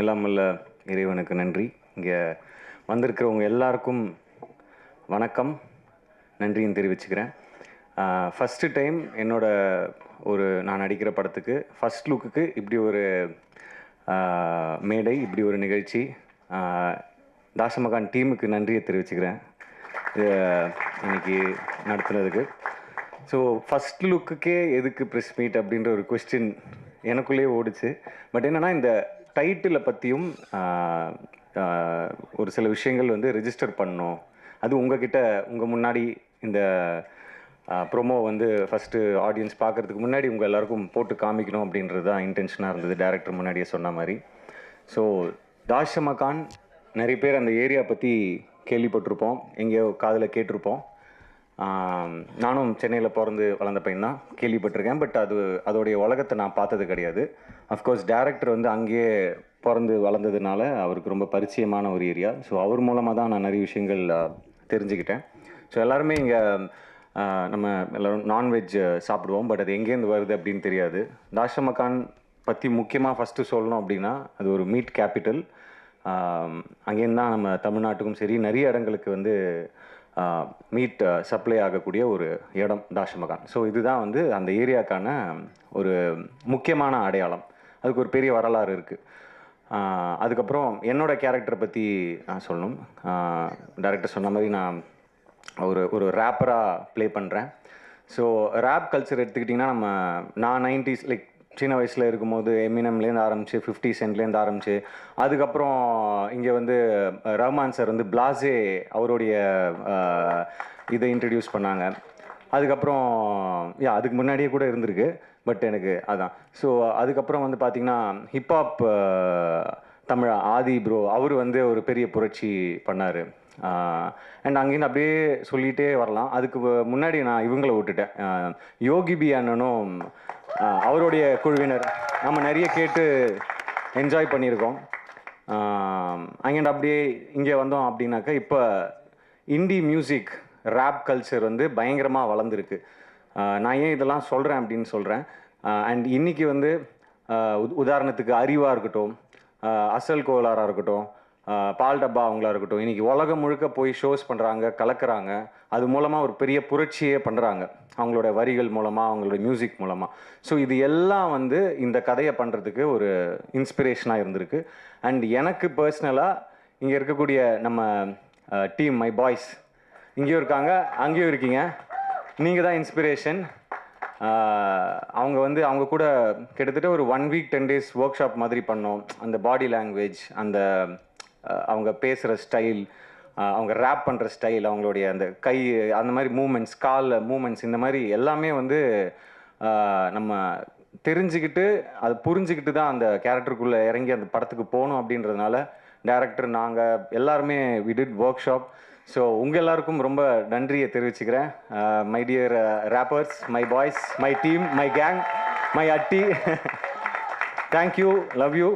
எல்லாம் வல்ல இறைவனுக்கு நன்றி. இங்கே வந்திருக்கிறவங்க எல்லாருக்கும் வணக்கம். நன்றியும் தெரிவிச்சுக்கிறேன். ஃபஸ்ட்டு டைம் என்னோட ஒரு நான் நடிக்கிற படத்துக்கு ஃபஸ்ட் லுக்குக்கு இப்படி ஒரு மேடை இப்படி ஒரு நிகழ்ச்சி. தாசமகான் டீமுக்கு நன்றியை தெரிவிச்சுக்கிறேன். இது இன்னைக்கு நடத்துனதுக்கு. ஸோ ஃபஸ்ட் லுக்குக்கே எதுக்கு ப்ரெஸ் மீட் அப்படின்ற ஒரு கொஸ்டின் எனக்குள்ளேயே ஓடுச்சு. பட் என்னென்னா இந்த டைட்டிலை பற்றியும் ஒரு சில விஷயங்கள் வந்து ரெஜிஸ்டர் பண்ணணும் அது உங்ககிட்ட உங்கள் முன்னாடி இந்த ப்ரோமோ வந்து ஃபஸ்ட்டு ஆடியன்ஸ் பார்க்கறதுக்கு முன்னாடி உங்கள் எல்லாருக்கும் போட்டு காமிக்கணும் அப்படின்றது தான் இன்டென்ஷனாக இருந்தது. டேரக்டர் முன்னாடியே சொன்ன மாதிரி. ஸோ தாஷமகான் நிறைய பேர் அந்த ஏரியா பற்றி கேள்விப்பட்டிருப்போம். எங்கேயோ காதில் கேட்டிருப்போம். நானும் சென்னையில் பிறந்து வளர்ந்த பையன் தான். கேள்விப்பட்டிருக்கேன். பட் அது அதோடைய உலகத்தை நான் பார்த்தது கிடையாது. அஃப்கோர்ஸ் டேரக்டர் வந்து அங்கேயே பிறந்து வளர்ந்ததுனால அவருக்கு ரொம்ப பரிச்சயமான ஒரு ஏரியா ஸோ அவர் மூலமாக தான் நான் நிறைய விஷயங்கள் தெரிஞ்சுக்கிட்டேன். ஸோ எல்லாருமே இங்கே நம்ம எல்லோரும் நான்வெஜ் சாப்பிடுவோம். பட் அது எங்கேருந்து வருது அப்படின்னு தெரியாது. தாஷமகான் பற்றி முக்கியமாக ஃபஸ்ட்டு சொல்லணும் அப்படின்னா அது ஒரு மீட் கேபிட்டல் அங்கேருந்து தான் நம்ம தமிழ்நாட்டுக்கும் சரி நிறைய இடங்களுக்கு வந்து மீட் சப்ளை ஆகக்கூடிய ஒரு இடம் தாஷமகான். ஸோ இதுதான் வந்து அந்த ஏரியாக்கான ஒரு முக்கியமான அடையாளம். அதுக்கு ஒரு பெரிய வரலாறு இருக்குது அதுக்கப்புறம் என்னோடய கேரக்டரை பற்றி நான் சொல்லணும். டேரக்டர் சொன்ன மாதிரி நான் ஒரு ஒரு ரேப்பராக ப்ளே பண்ணுறேன் ஸோ ரேப் கல்ச்சர் எடுத்துக்கிட்டிங்கன்னா நம்ம நான் நைன்டிஸ் லைக் சின்ன வயசில் இருக்கும்போது எமினம்லேருந்து ஆரம்பிச்சு ஃபிஃப்டி சென்ட்லேருந்து ஆரம்பிச்சு அதுக்கப்புறம் இங்கே வந்து ரஹ்மான் சார் வந்து பிளாஸே அவருடைய இதை இன்ட்ரடியூஸ் பண்ணாங்க. அதுக்கப்புறம் யா அதுக்கு முன்னாடியே கூட இருந்திருக்கு பட் எனக்கு அதான். ஸோ அதுக்கப்புறம் வந்து பார்த்தீங்கன்னா ஹிப்ஹாப் தமிழா ஆதி ப்ரோ அவர் வந்து ஒரு பெரிய புரட்சி பண்ணார். அண்ட் அங்கேருந்து அப்படியே சொல்லிகிட்டே வரலாம். அதுக்கு முன்னாடி நான் இவங்களை விட்டுட்டேன். ஆஹ் யோகி பி அண்ணனும் அவருடைய குழுவினர் நம்ம நிறைய கேட்டு என்ஜாய் பண்ணியிருக்கோம். அங்கேண்ட் அப்படியே இங்கே வந்தோம் அப்படின்னாக்கா இப்போ இந்தி மியூசிக் ரேப் கல்ச்சர் வந்து பயங்கரமாக வளர்ந்துருக்கு. நான் ஏன் இதெல்லாம் சொல்கிறேன் அப்படின்னு சொல்கிறேன் அண்ட் இன்றைக்கி வந்து உத்- உதாரணத்துக்கு அறிவாக இருக்கட்டும் அசல் கோலாராக இருக்கட்டும் பால் டப்பா அவங்களா இருக்கட்டும். இன்னைக்கு உலகம் முழுக்க போய் ஷோஸ் பண்ணுறாங்க கலக்குறாங்க. அது மூலமாக ஒரு பெரிய புரட்சியே பண்ணுறாங்க அவங்களோட வரிகள் மூலமாக அவங்களோட மியூசிக் மூலமாக ஸோ இது எல்லாம் வந்து இந்த கதையை பண்ணுறதுக்கு ஒரு இன்ஸ்பிரேஷனாக இருந்திருக்கு. அண்ட் எனக்கு பர்சனலாக இங்கே இருக்கக்கூடிய நம்ம டீம் மை பாய்ஸ் இங்கேயும் இருக்காங்க அங்கேயும் இருக்கீங்க. நீங்கள் தான் இன்ஸ்பிரேஷன் அவங்க வந்து அவங்க கூட கிட்டத்தட்ட ஒரு one week ten days workshop மாதிரி பண்ணோம். அந்த பாடி லாங்குவேஜ் அந்த அவங்க பேசுகிற ஸ்டைல் அவங்க ரேப் பண்ணுற ஸ்டைல் அவங்களுடைய அந்த கை அந்த மாதிரி மூமெண்ட்ஸ் கால் மூமெண்ட்ஸ் இந்த மாதிரி எல்லாமே வந்து நம்ம தெரிஞ்சுக்கிட்டு அது புரிஞ்சுக்கிட்டு தான் அந்த கேரக்டருக்குள்ளே இறங்கி அந்த படத்துக்கு போகணும் அப்படின்றதுனால டேரக்டர் நாங்கள் எல்லாருமே we did workshop so உங்கள் எல்லாருக்கும் ரொம்ப நன்றியை தெரிவிச்சுக்கிறேன். My dear rappers my boys my team my gang my அட்டி. Thank you love you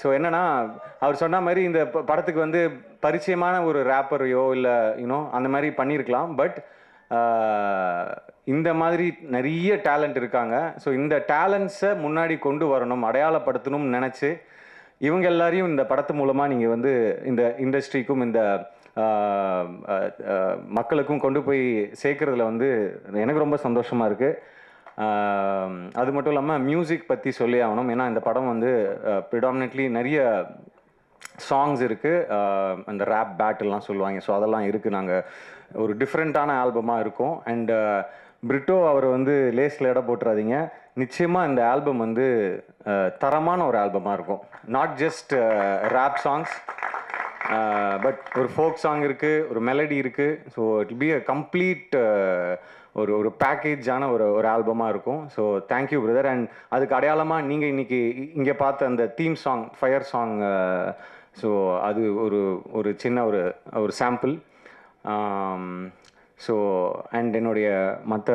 so என்னன்னா அவர் சொன்ன மாதிரி இந்த படத்துக்கு வந்து பரிச்சயமான ஒரு ரேப்பரையோ இல்லை யூனோ அந்த மாதிரி பண்ணியிருக்கலாம் பட் இந்த மாதிரி நிறைய டேலண்ட் இருக்காங்க. ஸோ இந்த டேலண்ட்ஸை முன்னாடி கொண்டு வரணும் அடையாளப்படுத்தணும்னு நினச்சி இவங்க எல்லாரையும் இந்த படத்து மூலமாக நீங்கள் வந்து இந்த இண்டஸ்ட்ரிக்கும் இந்த மக்களுக்கும் கொண்டு போய் சேர்க்குறதுல வந்து எனக்கு ரொம்ப சந்தோஷமாக இருக்குது அது மட்டும் இல்லாமல் மியூசிக் பற்றி சொல்லி ஆகணும். ஏன்னா இந்த படம் வந்து ப்ரிடாமினெட்லி நிறைய சாங்ஸ் இருக்குது அந்த ரேப் பேட்டெல்லாம் சொல்லுவாங்க. ஸோ அதெல்லாம் இருக்குது நாங்கள் ஒரு டிஃப்ரெண்ட்டான ஆல்பமாக இருக்கும். அண்டு பிரிட்டோ அவர் வந்து லேஸில் இடம் போட்டுறாதீங்க. நிச்சயமாக இந்த ஆல்பம் வந்து தரமான ஒரு ஆல்பமாக இருக்கும். Not just rap songs but ஒரு ஃபோக் சாங் இருக்குது ஒரு மெலடி இருக்குது so it be a complete ஒரு ஒரு பேக்கேஜான ஒரு ஒரு ஆல்பமாக இருக்கும். ஸோ தேங்க்யூ பிரதர் அண்ட் அதுக்கு அடையாளமாக நீங்கள் இன்றைக்கி இங்கே பார்த்த அந்த theme song fire song so அது ஒரு ஒரு சின்ன ஒரு ஒரு சாம்பிள் ஸோ அண்ட் என்னுடைய மற்ற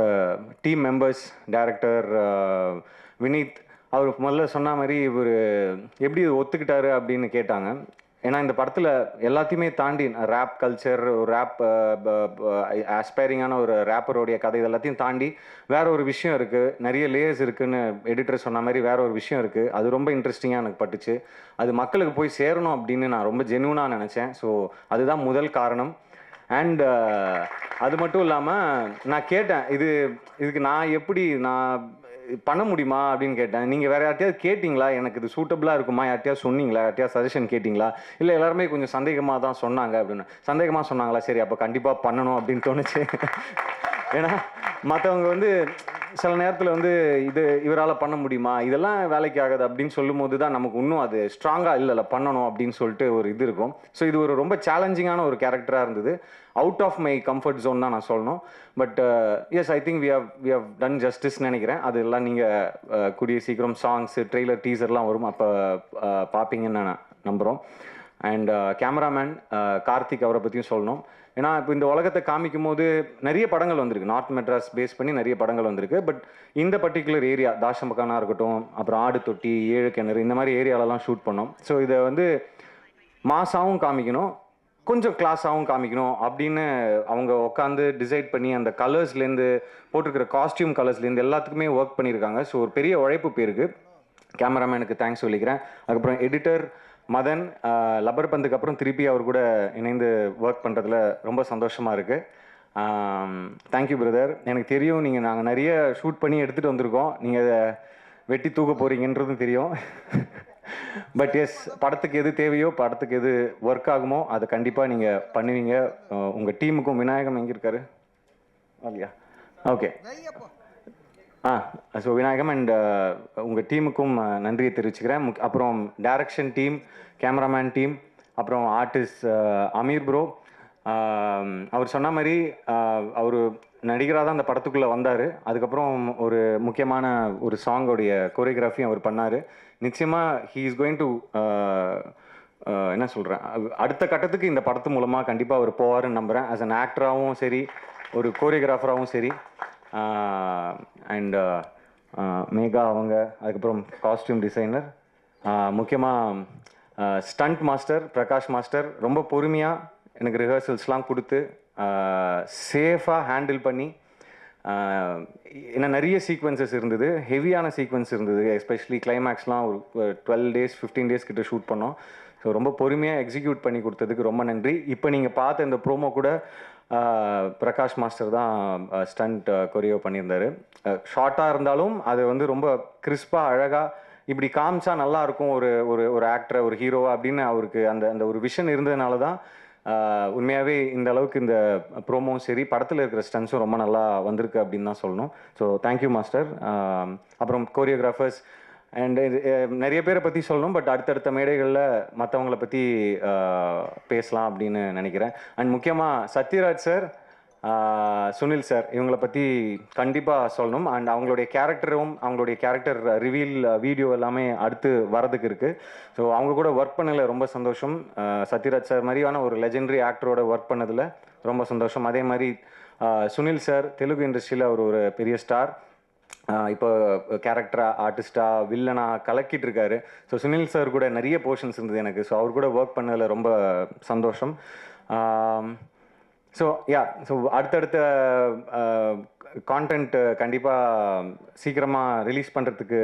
டீம் மெம்பர்ஸ் டைரக்டர் வினீத் அவர் முதல்ல சொன்ன மாதிரி இவர் எப்படி ஒத்துக்கிட்டாரு அப்படின்னு கேட்டாங்க. ஏன்னா இந்த படத்தில் எல்லாத்தையுமே தாண்டி ரேப் கல்ச்சர் ரேப் ஆஸ்பைரிங்கான ஒரு ரேப்பருடைய கதை இது எல்லாத்தையும் தாண்டி வேற ஒரு விஷயம் இருக்குது நிறைய லேயர்ஸ் இருக்குன்னு எடிட்டர் சொன்ன மாதிரி வேற ஒரு விஷயம் இருக்குது அது ரொம்ப இன்ட்ரெஸ்டிங்காக எனக்கு பட்டுச்சு. அது மக்களுக்கு போய் சேரணும் அப்படின்னு நான் ரொம்ப ஜென்யூனாக நினச்சேன். ஸோ அதுதான் முதல் காரணம். அண்ட் அது மட்டும் இல்லாமல் நான் கேட்டேன் இது இதுக்கு நான் எப்படி நான் பண்ண முடியுமா அப்படின்னு கேட்டேன். நீங்கள் வேறு யார்ட்டையாவது கேட்டிங்களா? எனக்கு இது சூட்டபுளாக இருக்குமா? யார்ட்டையாவது சொன்னீங்களா? யார்ட்டையாவது சஜஷன் கேட்டிங்களா? இல்லை எல்லாருமே கொஞ்சம் சந்தேகமாக தான் சொன்னாங்க அப்படின்னு. சந்தேகமாக சொன்னாங்களா? சரி அப்போ கண்டிப்பாக பண்ணணும் அப்படின்னு தோணுச்சு. ஏன்னா மற்றவங்க வந்து சில நேரத்தில் வந்து இது இவரால் பண்ண முடியுமா? இதெல்லாம் வேலைக்கு ஆகாது அப்படின்னு சொல்லும்போது தான் நமக்கு இன்னும் அது ஸ்ட்ராங்காக இல்லை இல்லை பண்ணணும் அப்படின்னு சொல்லிட்டு ஒரு இது இருக்கும். ஸோ இது ஒரு ரொம்ப சேலஞ்சிங்கான ஒரு கேரக்டராக இருந்தது. Out of my comfort zone தான் நான் சொல்லணும். But yes I think we have we have done justice நினைக்கிறேன். அதெல்லாம் நீங்கள் uh, கூடிய சீக்கிரம் சாங்ஸு ட்ரெய்லர் டீசர்லாம் வரும். அப்போ uh, பார்ப்பீங்கன்னு நான் நம்புகிறோம் and cameraman uh, uh, Karthik அவரை பற்றியும் சொல்லணும். ஏன்னா இப்போ இந்த உலகத்தை காமிக்கும் போது நிறைய படங்கள் வந்திருக்கு. நார்த் மெட்ராஸ் பேஸ் பண்ணி நிறைய படங்கள் வந்திருக்கு. பட் இந்த பர்டிகுலர் ஏரியா தாஷம்பக்கானா இருக்கட்டும் அப்புறம் ஆடு தொட்டி ஏழு கிணறு இந்த மாதிரி ஏரியாலலாம் ஷூட் பண்ணோம். ஸோ இதை வந்து மாசாவும் காமிக்கணும். கொஞ்சம் கிளாஸாகவும் காமிக்கணும் அப்படின்னு அவங்க உட்காந்து டிசைட் பண்ணி அந்த கலர்ஸ்லேருந்து போட்டிருக்கிற காஸ்டியூம் கலர்ஸ்லேருந்து எல்லாத்துக்குமே ஒர்க் பண்ணியிருக்காங்க. ஸோ ஒரு பெரிய உழைப்பு பேருக்கு கேமராமேனுக்கு தேங்க்ஸ் சொல்லிக்கிறேன். அதுக்கப்புறம் எடிட்டர் மதன் லப்பர் பந்துக்கு அப்புறம் திருப்பி அவர் கூட இணைந்து ஒர்க் பண்ணுறதுல ரொம்ப சந்தோஷமாக இருக்குது தேங்க்யூ பிரதர் எனக்கு தெரியும் நீங்கள் நாங்கள் நிறைய ஷூட் பண்ணி எடுத்துகிட்டு வந்திருக்கோம். நீங்கள் அதை வெட்டி தூக்க போகிறீங்கன்றதும் தெரியும். பட் எஸ் படத்துக்கு எது தேவையோ படத்துக்கு எது ஒர்க் ஆகுமோ அதை கண்டிப்பாக நீங்கள் பண்ணுவீங்க. உங்கள் டீமுக்கும் விநாயகம் எங்கே இருக்காரு? இல்லையா? Okay ah so Vinayagam and uh, உங்கள் டீமுக்கும் uh, நன்றியை தெரிவிச்சுக்கிறேன். அப்புறம் டைரக்ஷன் டீம் கேமராமேன் டீம் அப்புறம் ஆர்டிஸ்ட் அமீர் ப்ரோ அவர் சொன்ன மாதிரி அவர் நடிகராக தான் அந்த படத்துக்குள்ளே வந்தார். அதுக்கப்புறம் ஒரு முக்கியமான ஒரு சாங்கோடைய கோரியோகிராஃபி அவர் பண்ணார். நிச்சயமாக ஹீ இஸ் கோயிங் டு என்ன சொல்கிறேன் அடுத்த கட்டத்துக்கு இந்த படத்து மூலமாக கண்டிப்பாக அவர் போவார்னு நம்புகிறேன் ஆஸ் அன் ஆக்டராகவும் சரி ஒரு கோரியோகிராஃபராகவும் சரி. அண்ட் மேகா அவங்க அதுக்கப்புறம் காஸ்டியூம் டிசைனர் முக்கியமாக ஸ்டண்ட் மாஸ்டர் பிரகாஷ் மாஸ்டர் ரொம்ப பொறுமையாக எனக்கு ரிஹர்சல்ஸ்லாம் கொடுத்து சேஃபாக ஹேண்டில் பண்ணி ஏன்னா நிறைய சீக்வன்சஸ் இருந்தது ஹெவியான சீக்வன்ஸ் இருந்தது எஸ்பெஷலி கிளைமேக்ஸ்லாம் ஒரு டுவெல் டேஸ் ஃபிஃப்டீன் டேஸ் கிட்ட ஷூட் பண்ணோம். ஸோ ரொம்ப பொறுமையாக எக்ஸிக்யூட் பண்ணி கொடுத்ததுக்கு ரொம்ப நன்றி. இப்போ நீங்கள் பார்த்த இந்த ப்ரோமோ கூட பிரகாஷ் மாஸ்டர் தான் ஸ்டண்ட் கொரியோ பண்ணியிருந்தாரு. ஷார்ட்டாக இருந்தாலும் அது வந்து ரொம்ப கிறிஸ்பாக அழகாக இப்படி காமிச்சா நல்லா இருக்கும் ஒரு ஒரு ஒரு ஆக்டரை ஒரு ஹீரோவா அப்படின்னு அவருக்கு அந்த அந்த ஒரு விஷன் இருந்ததுனால தான் உண்மையாகவே இந்த அளவுக்கு இந்த ப்ரோமோவும் சரி படத்தில் இருக்கிற ஸ்டன்ஸும் ரொம்ப நல்லா வந்திருக்கு அப்படின்னு தான் சொல்லணும். So thank you master. அப்புறம் கோரியோகிராஃபர்ஸ் அண்ட் நிறைய பேரை பற்றி சொல்லணும் பட் அடுத்தடுத்த மேடைகளில் மற்றவங்கள பற்றி பேசலாம் அப்படின்னு நினைக்கிறேன். அண்ட் முக்கியமாக சத்யராஜ் சார் சுனில் சார் இவங்களை பற்றி கண்டிப்பாக சொல்லணும். அண்ட் அவங்களுடைய கேரக்டரும் அவங்களுடைய கேரக்டர் ரிவீல் வீடியோ எல்லாமே அடுத்து வரதுக்கு இருக்குது ஸோ அவங்க கூட ஒர்க் பண்ணல ரொம்ப சந்தோஷம். சத்யராஜ் சார் மாதிரியான ஒரு லெஜெண்டரி ஆக்டரோட ஒர்க் பண்ணதில் ரொம்ப சந்தோஷம். அதே மாதிரி சுனில் சார் தெலுங்கு இண்டஸ்ட்ரியில் அவர் ஒரு பெரிய ஸ்டார் இப்போ கேரக்டராக ஆர்டிஸ்டா வில்லனா கலக்கிட்டு இருக்காரு. ஸோ சுனில் சார் கூட நிறைய போர்ஷன்ஸ் இருந்தது எனக்கு. ஸோ அவர் கூட ஒர்க் பண்ணதில் ரொம்ப சந்தோஷம். ஸோ யா ஸோ அடுத்தடுத்த கான்டென்ட் கண்டிப்பாக சீக்கிரமாக ரிலீஸ் பண்ணுறதுக்கு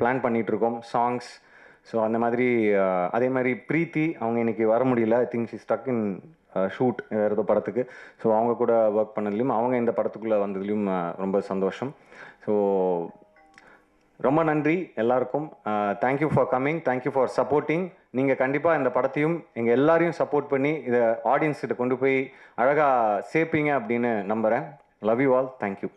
பிளான் பண்ணிகிட்ருக்கோம் சாங்ஸ் ஸோ அந்த மாதிரி அதே மாதிரி ப்ரீத்தி அவங்க இன்னைக்கு வர முடியல. I think she stuck in shoot வேறு ஏதோ படத்துக்கு. ஸோ அவங்க கூட ஒர்க் பண்ணதுலையும் அவங்க இந்த படத்துக்குள்ளே வந்ததுலேயும் ரொம்ப சந்தோஷம். ஸோ ரொம்ப நன்றி எல்லாருக்கும். Thank you for coming thank you for supporting நீங்கள் கண்டிப்பாக இந்த படத்தையும் எங்கள் எல்லாரையும் சப்போர்ட் பண்ணி இதை ஆடியன்ஸ்கிட்ட கொண்டு போய் அழகாக சேர்ப்பீங்க அப்படின்னு நம்புகிறேன் லவ் யூ ஆல் தேங்க்யூ